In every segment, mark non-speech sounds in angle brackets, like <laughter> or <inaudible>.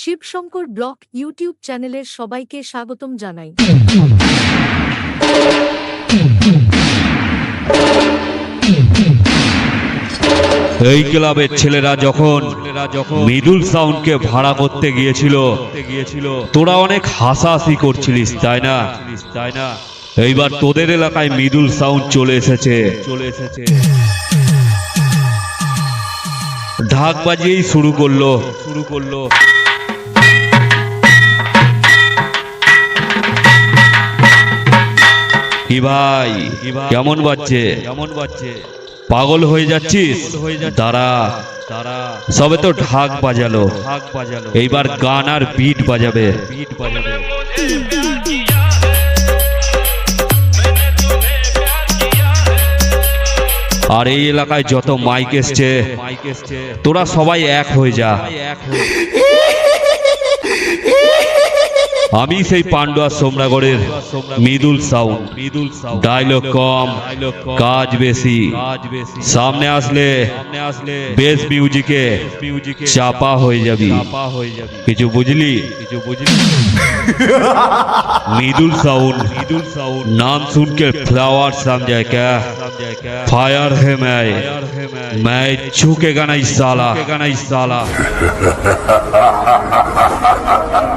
Shibshankar block YouTube চ্যানেলের সবাইকে স্বাগতম জানাই। এই ক্লাবের ছেলেরা যখন মৃদুল সাউন্ডকে ভাড়া করতে গিয়েছিল, তোরা অনেক হাসাহাসি করছিলিস, তাই না? তাই না এইবার তোদের এলাকায় মৃদুল সাউন্ড চলে এসেছে। চলে এসেছে ঢাক বাজিয়েই শুরু করল শুরু করল। কি ভাই? কেমন বাজছে? কেমন বাজছে পাগল হয়ে যাচ্ছিস? তারা সবে তো ঢাক বাজালো। ঢাক বাজালো এইবার গান আর বিট বাজাবে। বিট বাজাবে আর এই এলাকায় যত মাইক এসছে মাইক এসছে তোরা সবাই এক হয়ে যা। এক <laughs> হয়ে আমি সেই Pandua সোমরাগড়ের Mridul sound Mridul sound dialogue কম কাজ বেশি কাজ বেশি সামনে আসলে সামনে আসলে বেস মিউজিকে মিউজিকে চাপা হয়ে যাবি চাপা হয়ে যাবি কিছু বুঝলি কিছু বুঝলি मृदुल साउंड मृदुल साउंड नाम सुन के फ्लावर समझे क्या फायर है मैं मैं झुकेगा नहीं साला नहीं साला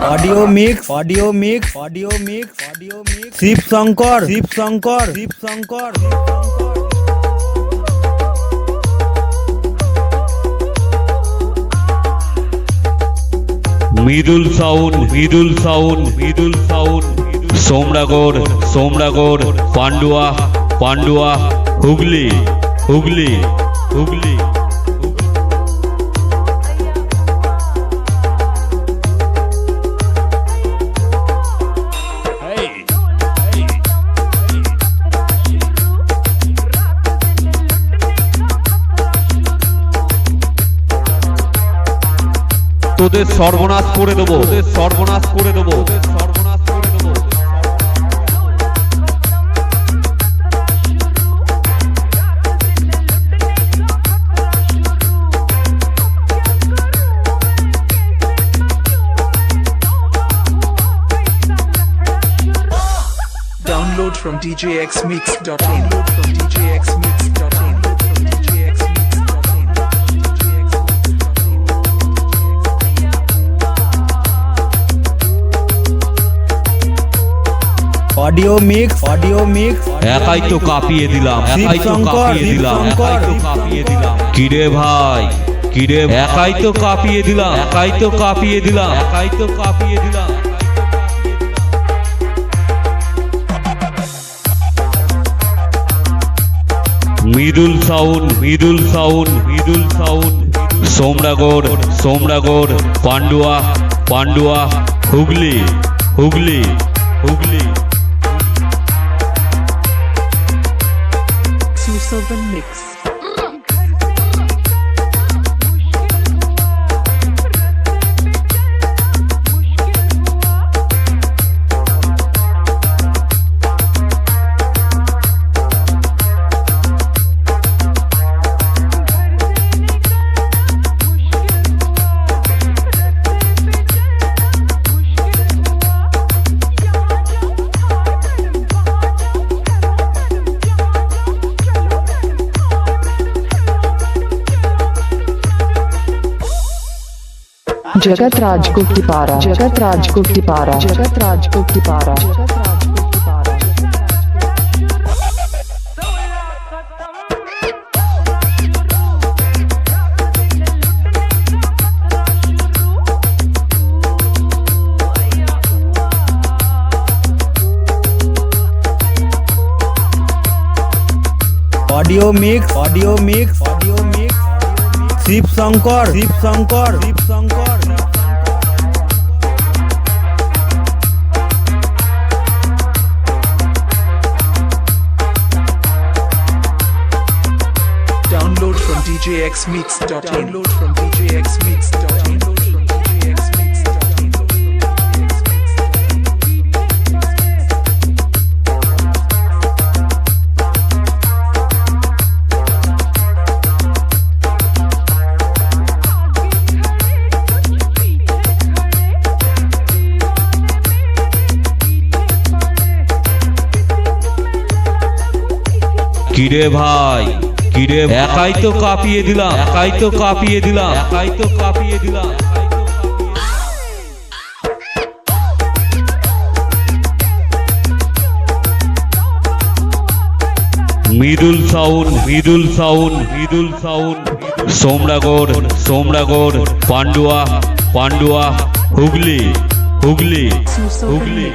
audio mix audio mix audio mix audio mix Shiv Shankar Shiv Shankar Shiv Shankar Mridul sound Mridul sound Mridul sound Somragarh Somragarh Pandua Pandua Hooghly Hooghly Hooghly. তোদের সর্বনাশ করে দেবো। তোদের সর্বনাশ করে দেবো। সর্বনাশ from djxmix.in. From. Audio mix audio mix একাই তো কাঁপিয়ে দিলাম একাই তো কাঁপিয়ে দিলাম। একাই তো কাঁপিয়ে দিলাম কিরে ভাই কিরে একাই তো কাঁপিয়ে দিলাম একাই তো কাঁপিয়ে দিলাম একাই তো কাঁপিয়ে দিলাম Mridul sound Mridul sound Mridul sound Somragarh Somragarh Pandua Pandua Hooghly Hooghly Hooghly Susurban Mix. Jagat Raj को की पारा। जगत राज को की पारा। जगत राज को की पारा। Audio mix audio mix audio mix. Shiv Shankar Shiv Shankar Shiv Shankar. djxmix.in. Download from djxmix.in. কিরে ভাই কিরে? একাই তো কাঁপিয়ে দিলাম। একাই তো কাঁপিয়ে দিলাম। একাই তো কাঁপিয়ে দিলাম। মৃদুল সাউন মৃদুল সাউন মৃদুল সাউন সোমরাগড় সোমরাগড় পান্ডুয়া পান্ডুয়া হুগলি হুগলি হুগলি।